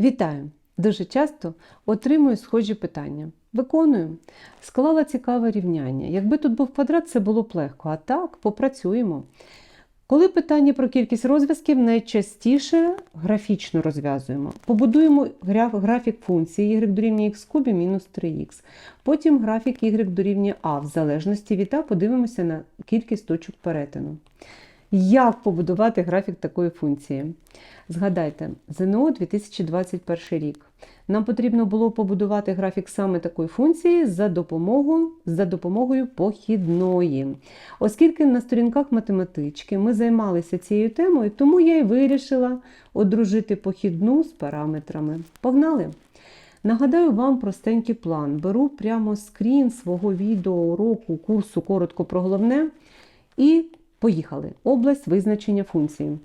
Вітаю! Дуже часто отримую схожі питання. Виконую. Склала цікаве рівняння. Якби тут був квадрат, це було б легко. А так, попрацюємо. Коли питання про кількість розв'язків, найчастіше графічно розв'язуємо. Побудуємо граф- графік функції y дорівнює x кубі мінус 3х. Потім графік y дорівнює a. В залежності від a подивимося на кількість точок перетину. Як побудувати графік такої функції? Згадайте, ЗНО 2021 рік. Нам потрібно було побудувати графік саме такої функції за допомогою, за допомогою похідної. Оскільки на сторінках математички ми займалися цією темою, тому я й вирішила одружити похідну з параметрами. Погнали! Нагадаю вам простенький план. Беру прямо скрін свого відеоуроку курсу коротко про головне і поїхали. Область визначення функції.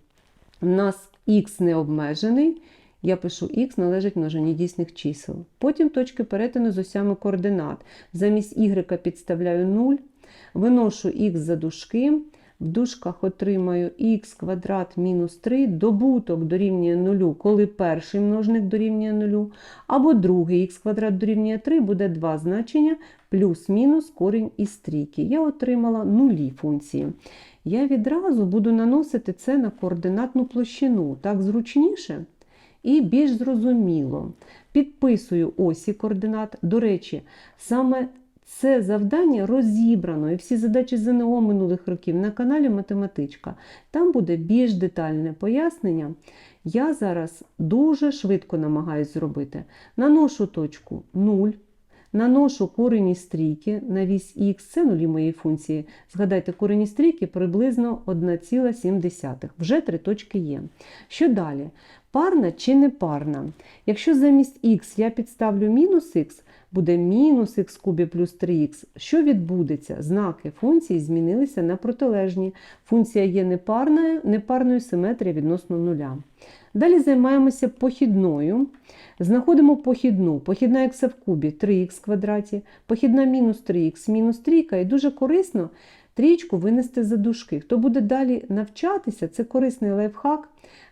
У нас х не обмежений. Я пишу х належить множині дійсних чисел. Потім точки перетину з осями координат. Замість y підставляю 0, виношу х за дужки, в дужках отримаю х квадрат мінус 3, добуток дорівнює 0, коли перший множник дорівнює 0, або другий х квадрат дорівнює 3, буде два значення плюс-мінус корінь із трійки. Я отримала нулі функції. Я відразу буду наносити це на координатну площину. Так зручніше і більш зрозуміло. Підписую осі координат. До речі, саме це завдання розібрано і всі задачі ЗНО минулих років на каналі Математичка. Там буде більш детальне пояснення. Я зараз дуже швидко намагаюсь зробити. Наношу точку 0. Наношу корені стрійки на вісь х, це нулі моєї функції. Згадайте, корені стрійки приблизно 1,7. Вже три точки є. Що далі? Парна чи не парна? Якщо замість х я підставлю мінус х, буде мінус х кубі плюс 3х. Що відбудеться? Знаки функції змінилися на протилежні. Функція є непарною, непарною симетрія відносно нуля. Далі займаємося похідною. Знаходимо похідну. Похідна х в кубі 3х квадраті, похідна мінус 3х, мінус трійка. І дуже корисно трійку винести за дужки. Хто буде далі навчатися, це корисний лайфхак.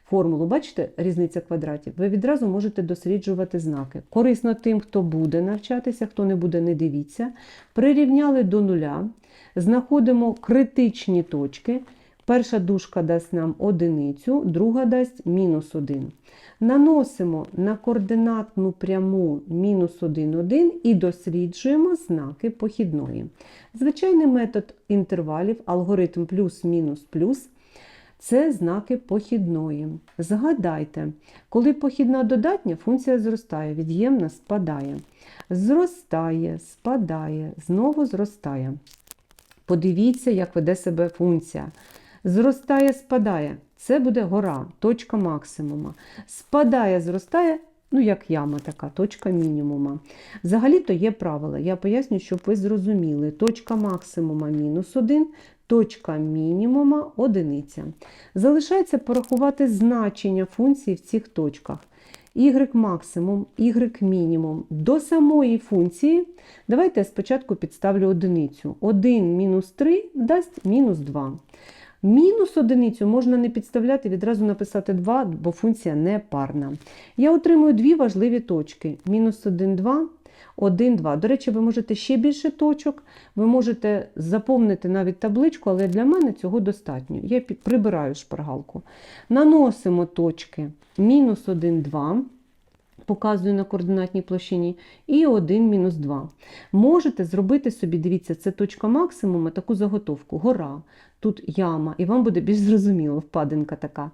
Формулу, бачите, різниця квадратів, ви відразу можете досліджувати знаки. Корисно тим, хто буде навчатися, хто не буде, не дивіться. Прирівняли до нуля, знаходимо критичні точки. Перша дужка дасть нам одиницю, друга дасть мінус 1. Наносимо на координатну пряму мінус 1, 1 і досліджуємо знаки похідної. Звичайний метод інтервалів, алгоритм плюс-мінус-плюс. Це знаки похідної. Згадайте, коли похідна додатня, функція зростає, від'ємна спадає. Зростає, спадає, знову зростає. Подивіться, як веде себе функція. Зростає, спадає. Це буде гора, точка максимума. Спадає, зростає, ну як яма така, точка мінімума. Взагалі-то є правила. Я поясню, щоб ви зрозуміли. Точка максимума мінус 1, точка мінімума одиниця. Залишається порахувати значення функції в цих точках. Y максимум, y мінімум. До самої функції давайте я спочатку підставлю одиницю. 1 мінус 3 дасть мінус 2. Мінус одиницю можна не підставляти, відразу написати 2, бо функція не парна. Я отримую дві важливі точки. Мінус 1, 2, 1, 2. До речі, ви можете ще більше точок, ви можете заповнити навіть табличку, але для мене цього достатньо. Я прибираю шпаргалку. Наносимо точки мінус 1, 2. Показую на координатній площині, і 1 мінус 2. Можете зробити собі, дивіться, це точка максимуму, таку заготовку, гора, тут яма, і вам буде більш зрозуміло, впадинка така.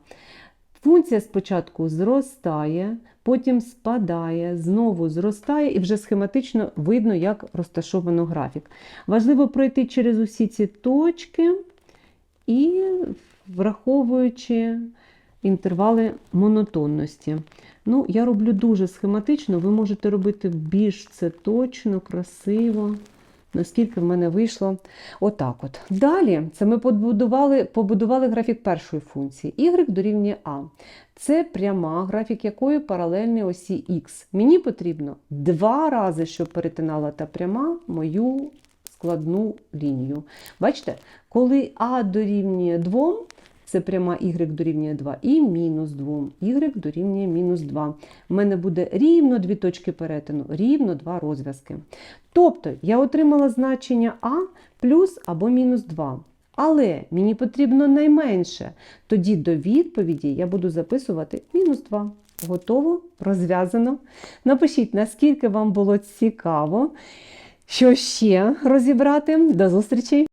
Функція спочатку зростає, потім спадає, знову зростає, і вже схематично видно, як розташовано графік. Важливо пройти через усі ці точки і враховуючи інтервали монотонності. Ну, я роблю дуже схематично, ви можете робити більш це точно, красиво, наскільки в мене вийшло. Отак от. Далі це ми побудували, побудували графік першої функції. Y дорівнює А. Це пряма, графік якої паралельний осі Х. Мені потрібно два рази, щоб перетинала та пряма мою складну лінію. Бачите, коли А дорівнює 2, це пряма y дорівнює 2, і мінус 2, y дорівнює мінус 2. У мене буде рівно дві точки перетину, рівно два розв'язки. Тобто я отримала значення а плюс або мінус 2. Але мені потрібно найменше. Тоді до відповіді я буду записувати мінус 2. Готово, розв'язано. Напишіть, наскільки вам було цікаво, що ще розібрати. До зустрічі!